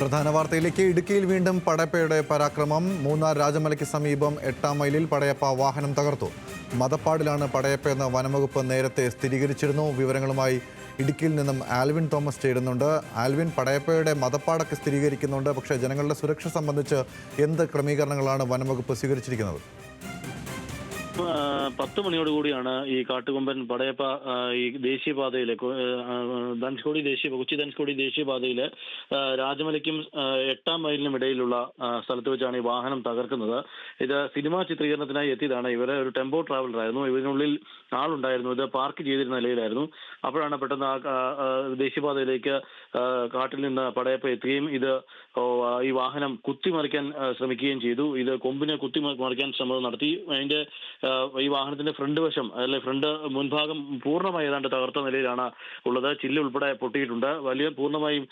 പ്രധാന വാർത്തയിലേക്ക്. ഇടുക്കിയിൽ വീണ്ടും പടയപ്പയുടെ പരാക്രമം. മൂന്നാർ രാജമലയ്ക്ക് സമീപം എട്ടാം മൈലിൽ പടയപ്പ വാഹനം തകർത്തു. മതപ്പാടിലാണ് പടയപ്പയെന്ന് വനംവകുപ്പ് നേരത്തെ സ്ഥിരീകരിച്ചിരുന്നു. വിവരങ്ങളുമായി ഇടുക്കിയിൽ നിന്നും ആൽവിൻ തോമസ് ചേരുന്നുണ്ട്. ആൽവിൻ പടയപ്പയുടെ മതപ്പാടൊക്കെ സ്ഥിരീകരിക്കുന്നുണ്ട്. പക്ഷേ ജനങ്ങളുടെ സുരക്ഷ സംബന്ധിച്ച് എന്ത് ക്രമീകരണങ്ങളാണ് വനംവകുപ്പ് സ്വീകരിച്ചിരിക്കുന്നത്? പത്ത് മണിയോട് കൂടിയാണ് ഈ കാട്ടുകൊമ്പൻ പടയപ്പ ഈ ദേശീയപാതയിലെ ധൻസ്കോടി ദേശീയ കൊച്ചി ധനുഷ്കോടി ദേശീയപാതയിലെ രാജമലയ്ക്കും എട്ടാം മൈലിനും ഇടയിലുള്ള സ്ഥലത്ത് വെച്ചാണ് ഈ വാഹനം തകർക്കുന്നത്. ഇത് സിനിമാ ചിത്രീകരണത്തിനായി എത്തിയതാണ്. ഇവരെ ഒരു ടെമ്പോ ട്രാവലറായിരുന്നു. ഇതിനുള്ളിൽ ആളുണ്ടായിരുന്നു. ഇത് പാർക്ക് ചെയ്തിരുന്ന നിലയിലായിരുന്നു. അപ്പോഴാണ് പെട്ടെന്ന് ആ ദേശീയപാതയിലേക്ക് കാട്ടിൽ നിന്ന് പടയപ്പ എത്തുകയും ഇത് ഈ വാഹനം കുത്തിമറിക്കാൻ ശ്രമിക്കുകയും ചെയ്തു. ഇത് കൊമ്പിനെ കുത്തിമറിക്കാൻ ശ്രമം നടത്തി. അതിന്റെ ഈ വാഹനത്തിന്റെ ഫ്രണ്ട് വശം അല്ലെ ഫ്രണ്ട് മുൻഭാഗം പൂർണമായി ഏതാണ്ട് തകർത്ത നിലയിലാണ് ഉള്ളത്. ചില്ല് ഉൾപ്പെടെ പൊട്ടിയിട്ടുണ്ട്. വലിയ പൂർണമായും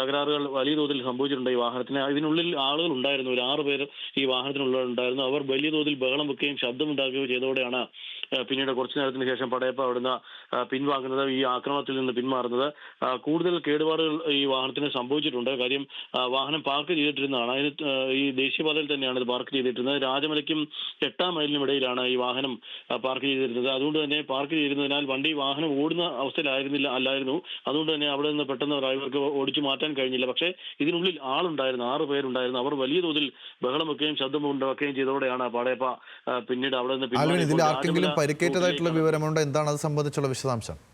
തകരാറുകൾ വലിയ തോതിൽ സംഭവിച്ചിട്ടുണ്ട് ഈ വാഹനത്തിന്. ഇതിനുള്ളിൽ ആളുകൾ ഉണ്ടായിരുന്നു. ഒരു ആറ് പേര് ഈ വാഹനത്തിനുള്ളിൽ ഉണ്ടായിരുന്നു. അവർ വലിയ തോതിൽ ബഹളം വെക്കുകയും ശബ്ദമുണ്ടാക്കുകയും ചെയ്തതോടെയാണ് പിന്നീട് കുറച്ചു നേരത്തിന് ശേഷം പടയപ്പ അവിടുന്ന് പിൻവാങ്ങുന്നത് ഈ ആക്രമണത്തിൽ നിന്ന് പിന്മാറുന്നത് കൂടുതൽ കേടുപാടുകൾ ഈ വാഹനത്തിന് സംഭവിച്ചിട്ടുണ്ട്. കാര്യം വാഹനം പാർക്ക് ചെയ്തിട്ടിരുന്നതാണ്. അതിന് ഈ ദേശീയപാതയിൽ തന്നെയാണ് ഇത് പാർക്ക് ചെയ്തിട്ടിരുന്നത്. രാജമലയ്ക്കും എട്ടാം മൈലിനും ഇടയിലാണ് ഈ വാഹനം പാർക്ക് ചെയ്തിരുന്നത്. അതുകൊണ്ട് തന്നെ പാർക്ക് ചെയ്തിരുന്നതിനാൽ വണ്ടി വാഹനം ഓടുന്ന അവസ്ഥയിലായിരുന്നില്ല അല്ലായിരുന്നു. അതുകൊണ്ട് തന്നെ അവിടെ നിന്ന് പെട്ടെന്ന് ഡ്രൈവർക്ക് ഓടിച്ചു മാറ്റാൻ കഴിഞ്ഞില്ല. പക്ഷേ ഇതിനുള്ളിൽ ആളുണ്ടായിരുന്നു. ആറ് പേരുണ്ടായിരുന്നു. അവർ വലിയ തോതിൽ ബഹളം വെക്കുകയും ശബ്ദം ഉണ്ടാക്കുകയും ചെയ്തതോടെയാണ് പാടയപ്പ പിന്നീട് അവിടെ നിന്ന് പരിക്കേറ്റതായിട്ടുള്ള വിവരമുണ്ട്? എന്താണ് അത് സംബന്ധിച്ചുള്ള വിശദാംശം?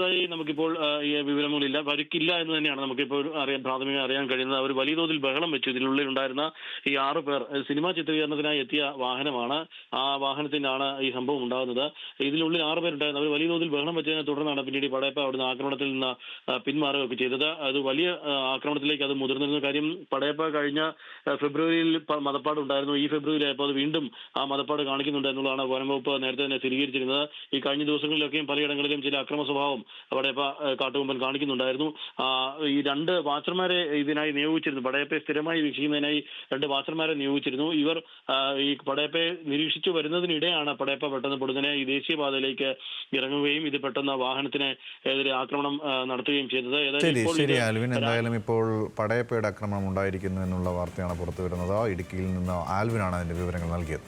ഏറ്റതായി നമുക്കിപ്പോൾ ഈ വിവരങ്ങളില്ല. പരിക്കില്ല എന്ന് തന്നെയാണ് നമുക്കിപ്പോൾ അറിയാൻ പ്രാഥമിക അറിയാൻ കഴിയുന്നത്. അവർ വലിയ തോതിൽ ബഹളം വെച്ചു. ഇതിനുള്ളിൽ ഉണ്ടായിരുന്ന ഈ ആറ് പേർ സിനിമാ ചിത്രീകരണത്തിനായി എത്തിയ വാഹനമാണ് ആ വാഹനത്തിനാണ് ഈ സംഭവം ഉണ്ടാകുന്നത്. ഇതിനുള്ളിൽ ആറ് പേരുണ്ടായിരുന്നു. അവർ വലിയ തോതിൽ ബഹളം വെച്ചതിനെ തുടർന്നാണ് പിന്നീട് പടയപ്പ അവിടുന്ന് ആക്രമണത്തിൽ നിന്ന് പിന്മാറുകയൊക്കെ ചെയ്തത്. അത് വലിയ ആക്രമണത്തിലേക്ക് അത് മുതിർന്നിരുന്ന കാര്യം പടയപ്പ കഴിഞ്ഞ ഫെബ്രുവരിയിൽ മതപ്പാട് ഉണ്ടായിരുന്നു. ഈ ഫെബ്രുവരി ആയപ്പോൾ അത് വീണ്ടും ആ മതപ്പാട് കാണിക്കുന്നുണ്ട് എന്നുള്ളതാണ് വനംവകുപ്പ് നേരത്തെ തന്നെ സ്ഥിരീകരിച്ചിരുന്നത്. ഈ കഴിഞ്ഞ ദിവസങ്ങളിലൊക്കെയും പലയിടങ്ങളിലും ചില അക്രമ സ്വഭാവം പടയപ്പ ആ, കാട്ടുകൊമ്പൻ കാണിക്കുന്നുണ്ടായിരുന്നു. ഈ രണ്ട് വാച്ചർമാരെ ഇതിനായി നിയോഗിച്ചിരുന്നു. പടയപ്പയെ സ്ഥിരമായി വീക്ഷിക്കുന്നതിനായി രണ്ട് വാച്ചർമാരെ നിയോഗിച്ചിരുന്നു. ഇവർ ഈ പടയപ്പയെ നിരീക്ഷിച്ചു വരുന്നതിനിടെയാണ് പടയപ്പ പെട്ടെന്ന് പൊടുന്നനെ ഈ ദേശീയപാതയിലേക്ക് ഇറങ്ങുകയും ഇത് പെട്ടെന്ന് വാഹനത്തിന് എതിരെ ആക്രമണം നടത്തുകയും ചെയ്തത്. ശരി ആൽവിൻ. എന്തായാലും ഇപ്പോൾ പടയപ്പയുടെ ആക്രമണം ഉണ്ടായിരിക്കുന്നു എന്നുള്ള വാർത്തയാണ് പുറത്തു വരുന്നത് ഇടുക്കിയിൽ നിന്ന് ആൽവിനാണ് അതിന്റെ വിവരങ്ങൾ നൽകിയത്.